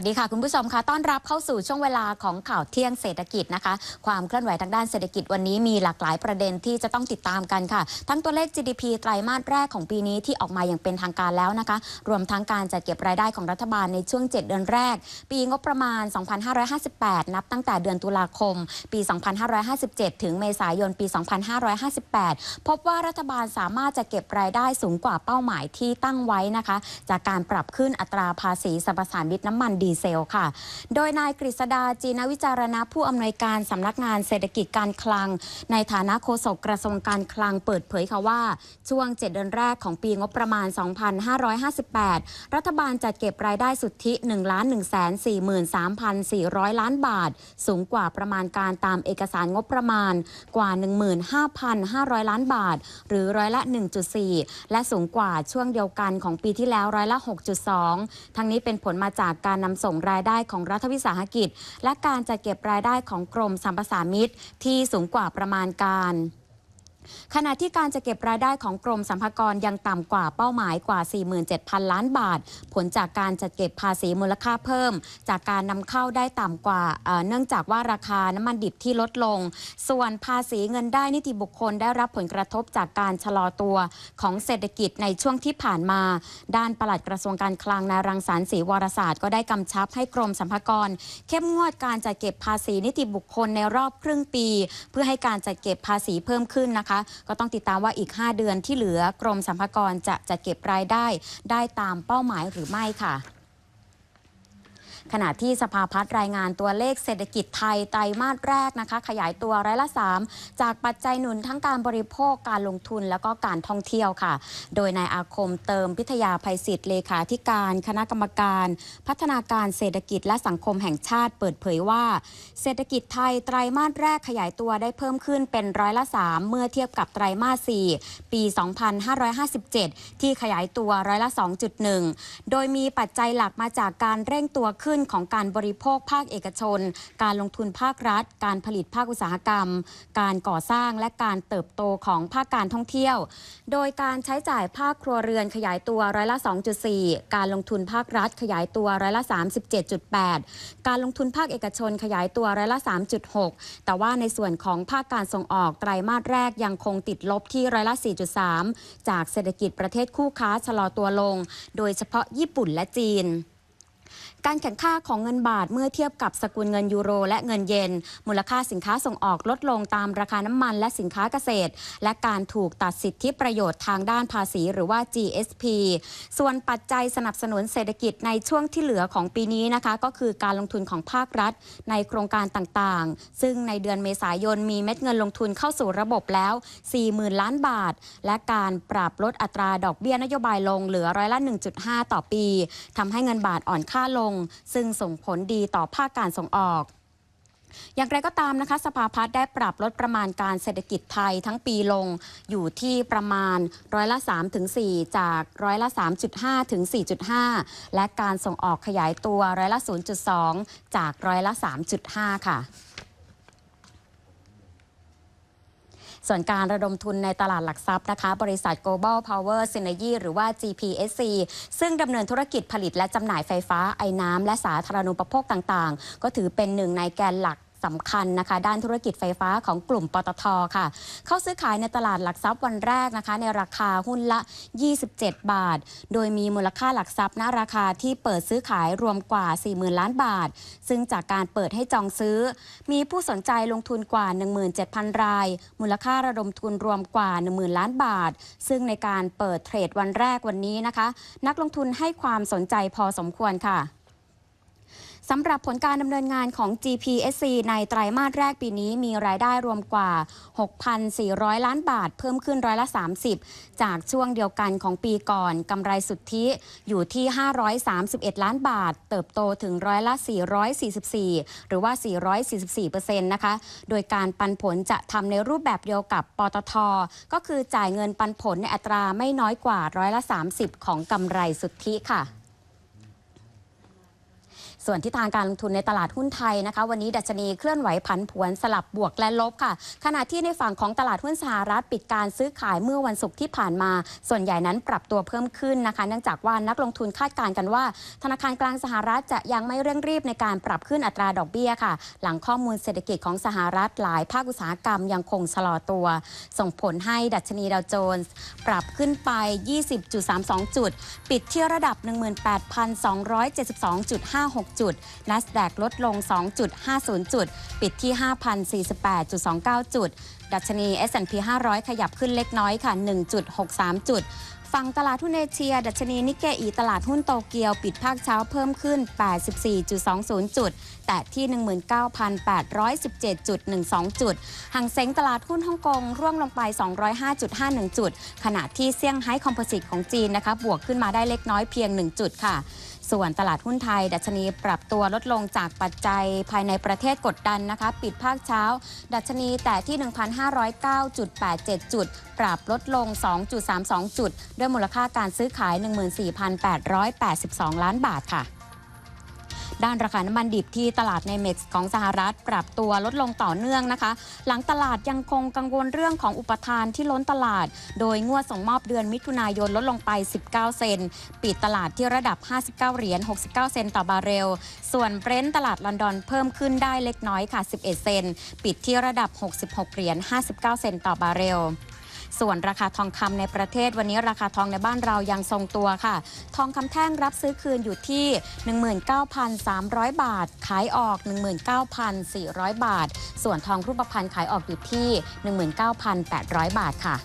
วัสดีค่ะ คุณผู้ชมค่ะต้อนรับเข้าสู่ช่วงเวลาของข่าวเที่ยงเศรษฐกิจนะคะ ความเคลื่อนไหวทางด้านเศรษฐกิจวันนี้มีหลากหลายประเด็นที่จะต้องติดตามกันค่ะ ทั้งตัวเลข GDP ไตรมาสแรกของปีนี้ที่ออกมาอย่างเป็นทางการแล้วนะคะ รวมทั้งการจัดเก็บรายได้ของรัฐบาลในช่วง 7 เดือนแรก ปีงบประมาณ 2558 นับตั้งแต่เดือนตุลาคม ปี 2557 ถึงเมษายนปี 2558 พบว่ารัฐบาลสามารถจะเก็บรายได้สูงกว่าเป้าหมายที่ตั้งไว้นะคะ จากการปรับขึ้นอัตราภาษีสรรพสานมิตน้ำมันดีเซลค่ะ โดยนายกฤษดาจีนวิจารณะผู้อำนวยการสำนักงานเศรษฐกิจการคลัง ในฐานะโฆษกกระทรวงการคลังเปิดเผยค่ะว่า ช่วง 7 เดือนแรกของปีงบประมาณ 2558 รัฐบาลจัดเก็บรายได้สุทธิ 1 1 4 3 4 0 0 ล้านบาท สูงกว่าประมาณการตามเอกสารงบประมาณกว่า 15,500 ล้านบาท หรือร้อยละ 1.4 และสูงกว่าช่วงเดียวกันของปีที่แล้วร้อยละ 6.2 ทั้งนี้เป็นผลมาจากการนำส่งรายได้ของรัฐวิสาหกิจ และการจัดเก็บรายได้ของกรมสัมปทานมิตรที่สูงกว่าประมาณการ ขณะที่การจะเก็บรายได้ของกรมสรรพากรยังต่ำกว่าเป้าหมายกว่า 47,000 ล้านบาท ผลจากการจัดเก็บภาษีมูลค่าเพิ่ม จากการนำเข้าได้ต่ำกว่าเนื่องจากว่าราคาน้ำมันดิบที่ลดลง ส่วนภาษีเงินได้นิติบุคคลได้รับผลกระทบจากการชะลอตัวของเศรษฐกิจในช่วงที่ผ่านมา ด้านปลัดกระทรวงการคลังนายรังสรรค์ศรีวรศาสตร์ก็ได้กำชับให้กรมสรรพากรเข้มงวดการจัดเก็บภาษีนิติบุคคลในรอบครึ่งปี เพื่อให้การจัดเก็บภาษีเพิ่มขึ้นนะคะก็ต้องติดตามว่าอีก 5 เดือนที่เหลือกรมสรรพากรจะจัดเก็บรายได้ได้ตามเป้าหมายหรือไม่ค่ะ ขณะที่สภาพัฒน์รายงานตัวเลขเศรษฐกิจไทยไตรมาสแรกนะคะ ขยายตัวร้อยละ 3 จากปัจจัยหนุนทั้งการบริโภคการลงทุนแล้วก็การท่องเที่ยวค่ะ โดยนายอาคมเติมพิทยาภัยศิษย์เลขาธิการ คณะกรรมการ พัฒนาการเศรษฐกิจและสังคมแห่งชาติเปิดเผยว่า เศรษฐกิจไทยไตรมาสแรกขยายตัวได้เพิ่มขึ้นเป็นร้อยละ 3 เมื่อเทียบกับไตรมาส 4 ปี 2557 ที่ขยายตัวร้อยละ 2.1 โดยมีปัจจัยหลักมาจากการเร่งตัวขึ้นของการบริโภคภาคเอกชน การลงทุนภาครัฐ การผลิตภาคอุตสาหกรรม การก่อสร้างและการเติบโตของภาคการท่องเที่ยว โดยการใช้จ่ายภาคครัวเรือนขยายตัวร้อยละ 2.4 การลงทุนภาครัฐขยายตัวร้อยละ 37.8 การลงทุนภาคเอกชนขยายตัวร้อยละ 3.6 แต่ว่าในส่วนของภาคการส่งออกไตรมาสแรกยังคงติดลบที่ร้อยละ 4.3 จากเศรษฐกิจประเทศคู่ค้าชะลอตัวลง โดยเฉพาะญี่ปุ่นและจีน การแข่งข้าของเงินบาทเมื่อเทียบกับสกุลเงินยูโร และเงินเยน มูลค่าสินค้าส่งออกลดลงตามราคาน้ำมันและสินค้าเกษตร และการถูกตัดสิทธิประโยชน์ทางด้านภาษีหรือว่า GSP ส่วนปัจจัยสนับสนุนเศรษฐกิจในช่วงที่เหลือของปีนี้นะคะก็คือการลงทุนของภาครัฐ ในโครงการต่างๆ ซึ่งในเดือนเมษายนมีเม็ดเงินลงทุนเข้าสู่ระบบแล้ว 40,000 ล้านบาท และการปรับลดอัตราดอกเบี้ยนโยบายลงเหลือร้อยละ 1.5 ต่อปีทำให้เงินบาทอ่อนค่าลง ซึ่งส่งผลดีต่อภาคการส่งออกอย่างไรก็ตามนะคะ สภาพัฒน์ได้ปรับลดประมาณการเศรษฐกิจไทยทั้งปีลงอยู่ที่ประมาณร้อยละ3ถึง4จากร้อยละ 3.5 ถึง 4.5 และการส่งออกขยายตัวร้อยละ 0.2 จากร้อยละ 3.5 ค่ะ ส่วนการระดมทุนในตลาดหลักทรัพย์นะคะ บริษัท Global Power Synergy หรือว่า GPSC ซึ่งดำเนินธุรกิจผลิตและจำหน่ายไฟฟ้าไอ้น้ำและสาธารณูปโภคต่างๆ ก็ถือเป็นหนึ่งในแกนหลัก สำคัญนะคะ ด้านธุรกิจไฟฟ้าของกลุ่มปตทค่ะ เข้าซื้อขายในตลาดหลักทรัพย์วันแรกนะคะ ในราคาหุ้นละ 27 บาท โดยมีมูลค่าหลักทรัพย์ณราคาที่เปิดซื้อขายรวมกว่า 40,000 ล้านบาท ซึ่งจากการเปิดให้จองซื้อ มีผู้สนใจลงทุนกว่า 17,000 ราย มูลค่าระดมทุนรวมกว่า 10,000 ล้านบาท ซึ่งในการเปิดเทรดวันแรกวันนี้นะคะ นักลงทุนให้ความสนใจพอสมควรค่ะ สำหรับผลการดำเนินงานของ GPSC ในไตรมาสแรกปีนี้มีรายได้รวมกว่า 6,400 ล้านบาท เพิ่มขึ้นร้อยละ 30 จากช่วงเดียวกันของปีก่อนกำไรสุทธิอยู่ที่ 531 ล้านบาท เติบโตถึงร้อยละ 444 หรือว่า 444%นะคะ โดยการปันผลจะทำในรูปแบบเดียวกับปตท ก็คือจ่ายเงินปันผลในอัตราไม่น้อยกว่าร้อยละ 30 ของกำไรสุทธิค่ะ ส่วนที่ทางการลงทุนในตลาดหุ้นไทยนะคะ วันนี้ดัชนีเคลื่อนไหวผันผวนสลับบวกและลบค่ะ ขณะที่ในฝั่งของตลาดหุ้นสหรัฐปิดการซื้อขายเมื่อวันศุกร์ที่ผ่านมา ส่วนใหญ่นั้นปรับตัวเพิ่มขึ้นนะคะ เนื่องจากว่านักลงทุนคาดการณ์กันว่า ธนาคารกลางสหรัฐจะยังไม่เร่งรีบในการปรับขึ้นอัตราดอกเบี้ยค่ะ หลังข้อมูลเศรษฐกิจของสหรัฐหลายภาคอุตสาหกรรมยังคงชะลอตัว ส่งผลให้ดัชนีดาวโจนส์ปรับขึ้นไป 20.32 จุด ปิดที่ระดับ 18,272.56จุด NASDAQ ลดลง 2.50 จุด ปิดที่ 5,048.29 จุด ดัชนี S&P 500 ขยับขึ้นเล็กน้อยค่ะ 1.63 จุดฝั่งตลาดหุ้นเอเชีย ดัชนีนิกเกอีตลาดหุ้นโตเกียว ปิดภาคเช้าเพิ่มขึ้น 84.20 จุด แต่ที่ 19,817.12 จุดหังเซ็งตลาดหุ้นฮ่องกง ร่วงลงไป 205.51 จุด ขณะที่เซี่ยงไฮ้คอมโพสิตของจีนนะคะ บวกขึ้นมาได้เล็กน้อยเพียง 1 จุดค่ะ ส่วนตลาดหุ้นไทย ดัชนีปรับตัวลดลงจากปัจจัยภายในประเทศกดดันนะคะ ปิดภาคเช้า ดัชนีแต่ที่ 1,509.87 จุด ปรับลดลง 2.32 จุด ด้วยมูลค่าการซื้อขาย 14,882 ล้านบาทค่ะ ด้านราคาน้ำมันดิบที่ตลาดในเม็กซ์ของสหรัฐปรับตัวลดลงต่อเนื่องนะคะ หลังตลาดยังคงกังวลเรื่องของอุปทานที่ล้นตลาด โดยงวดส่งมอบเดือนมิถุนายนลดลงไป 19 เซน ปิดตลาดที่ระดับ 59 เหรียญ 69 เซนต่อบาร์เรล ส่วนเบรนท์ตลาดลอนดอนเพิ่มขึ้นได้เล็กน้อยค่ะ 11 เซน ปิดที่ระดับ 66 เหรียญ 59 เซนต่อบาร์เรล ส่วนราคาทองคำในประเทศวันนี้ราคาทองในบ้านเรายังทรงตัวค่ะ ทองคำแท่งรับซื้อคืนอยู่ที่ 19,300 บาท ขายออก 19,400 บาท ส่วนทองรูปพรรณขายออกอยู่ที่ 19,800 บาทค่ะ